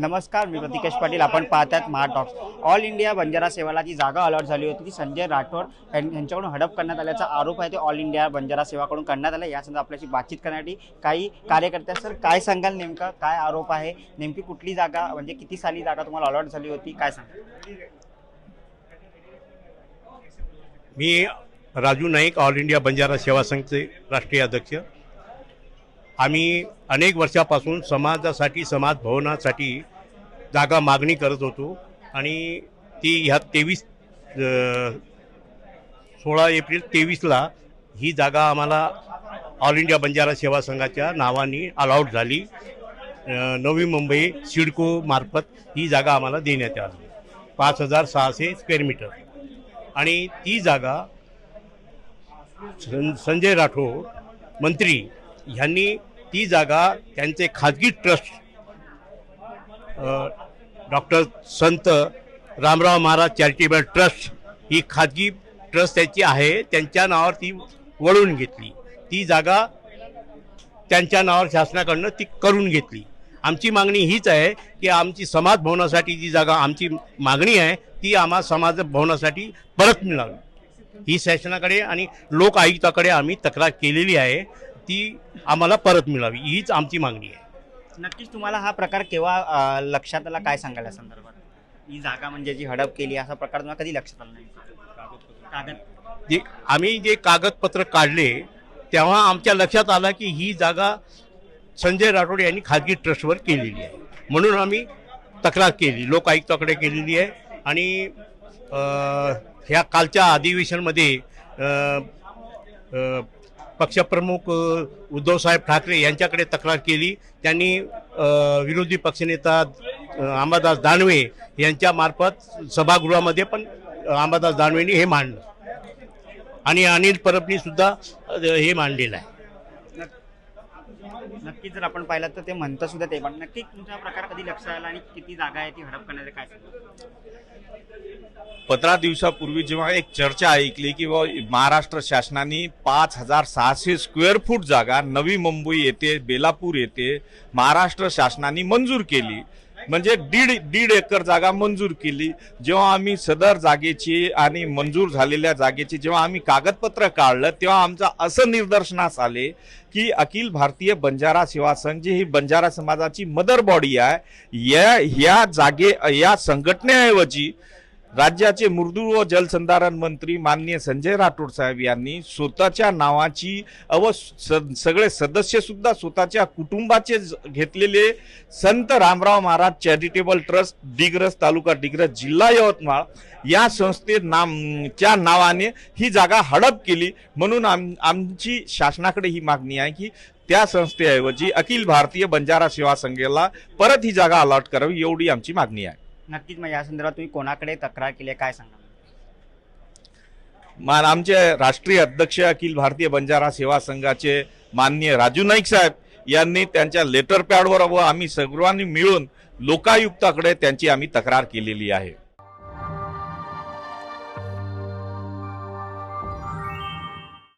नमस्कार मी प्रतिकेश पाटील. आपण पाहतात महाटॉक्स ऑल इंडिया बंजारा सेवाला जी जागा अलॉट झाली होती ती संजय राठोड यां- यांच्याकडून हडप करण्यात आल्याचा आरोप आहे. ते ऑल इंडिया बंजारा सेवाकडून करण्यात आला. या संदर्भात आपल्याशी बातचीत करण्यासाठी काही कार्यकर्ते आहेत. सर काय सांगाल नेमका? काय आरोप आहे? नेमकी कुठली जागा म्हणजे किती साली जागा तुम्हाला अलॉट झाली होती? काय सांगाल? मी राजू नाईक ऑल इंडिया बंजारा सेवा संघचे राष्ट्रीय अध्यक्ष. आम्ही अनेक वर्षापासून समाजासाठी समाज भवनासाठी जागा मागणी करत होतो. आणि ती ह्या तेवीस सोळा एप्रिल तेवीसला ही जागा आम्हाला ऑल इंडिया बंजारा सेवा संघाच्या नावाने अलाउड झाली. नवी मुंबई सिडको मार्फत ही जागा आम्हाला देण्यात आली. पाच हजार सहाशे स्क्वेअर मीटर आणि ती जागा सं- संजय राठोड मंत्री ह्यांनी ती जागा त्यांचे खाजगी trust doctor Sant Ramrao Maharaj charitable trust ही खाजगी ट्रस्ट त्याची आहे त्यांच्या नावावर ती वळून घेतली. ती जागा त्यांच्या नावावर शासनाकडनं ती करून घेतली. आमची मागणी हीच आहे की आमची समाज भवनासाठी जी जागा आमची मागणी आहे ती आम्हा समाज भवनासाठी परत मिळावी. ही शासनाकडे आणि लोक आयुक्ताकडे आम्ही तक्रार केलेली आहे. ती आम्हाला परत मिळावी हीच आमची मागणी आहे. नक्कीच तुम्हाला हा प्रकार केव्हा अं, लक्षात आला? काय सांगाल या संदर्भात? ही जागा म्हणजे जी हडप केली असा प्रकार तुम्हाला कधी लक्षात आला नाही? कागद जे आम्ही जे कागदपत्र काढले तेव्हा आमच्या लक्षात आलं की ही जागा संजय राठोड यांनी खाजगी ट्रस्टवर केलेली आहे. म्हणून आम्ही तक्रार केली लोक आयुक्ताकडे केलेली आहे. आणि अ, ह्या कालच्या अधिवेशनमध्ये अ, अ, पक्षप्रमुख उद्धवसाहेब ठाकरे यांच्याकडे तक्रार केली. त्यांनी विरोधी पक्षनेता आंबादास अंबादास दानवे यांच्या मार्फत सभागृहामध्ये पण अंबादास दानवेंनी हे मांडलं. आणि अनिल परबनी सुद्धा हे मांडलेलं आहे. नक्कीच जर आपण पाहिलं तर ते म्हणतं सुद्धा ते पण नक्की तुमचा प्रकार कधी लक्षात आला आणि किती जागा आहे ती हडप करण्याचं काय पंधरा दिवसापूर्वी जेव्हा एक चर्चा ऐकली की बुवा महाराष्ट्र शासनाने पाच हजार सहाशे स्क्वेअर फूट जागा नवी मुंबई येथे बेलापूर येथे महाराष्ट्र शासनाने मंजूर केली. म्हणजे दीड दीड एकर जागा मंजूर केली. जेव्हा आम्ही सदर जागेची आणि मंजूर झालेल्या जागेची जेव्हा आम्ही कागदपत्र काढलं तेव्हा आमचं असं निदर्शनास आले की अखिल भारतीय बंजारा सेवा संघ जी ही बंजारा समाजाची मदर बॉडी आहे. या या जागे या संघटनेऐवजी राज्याचे मृदू व जलसंधारण मंत्री माननीय संजय राठोड साहेब यांनी स्वतःच्या नावाची अव स- सगळे सदस्य सुद्धा स्वतःच्या कुटुंबाचे घेतलेले संत रामराव महाराज चॅरिटेबल ट्रस्ट डिग्रस तालुका डिग्रस जिल्हा यवतमाळ या संस्थे नाम च्या नावाने ही जागा हडप केली. म्हणून आम आमची शासनाकडे ही मागणी आहे की त्या संस्थेऐवजी अखिल भारतीय बंजारा सेवा संघाला परत ही जागा अलॉट करावी एवढी आमची मागणी आहे. नक्कीच मग या संदर्भात तुम्ही कोणाकडे तक्रार केली आहे काय सांगा मान आमचे राष्ट्रीय अध्यक्ष अखिल भारतीय बंजारा सेवा संघाचे माननीय राजू नाईक साहेब यांनी त्यांच्या लेटर पॅडवर व आम्ही सर्वांनी मिळून लोकायुक्ताकडे त्यांची आम्ही तक्रार केलेली आहे.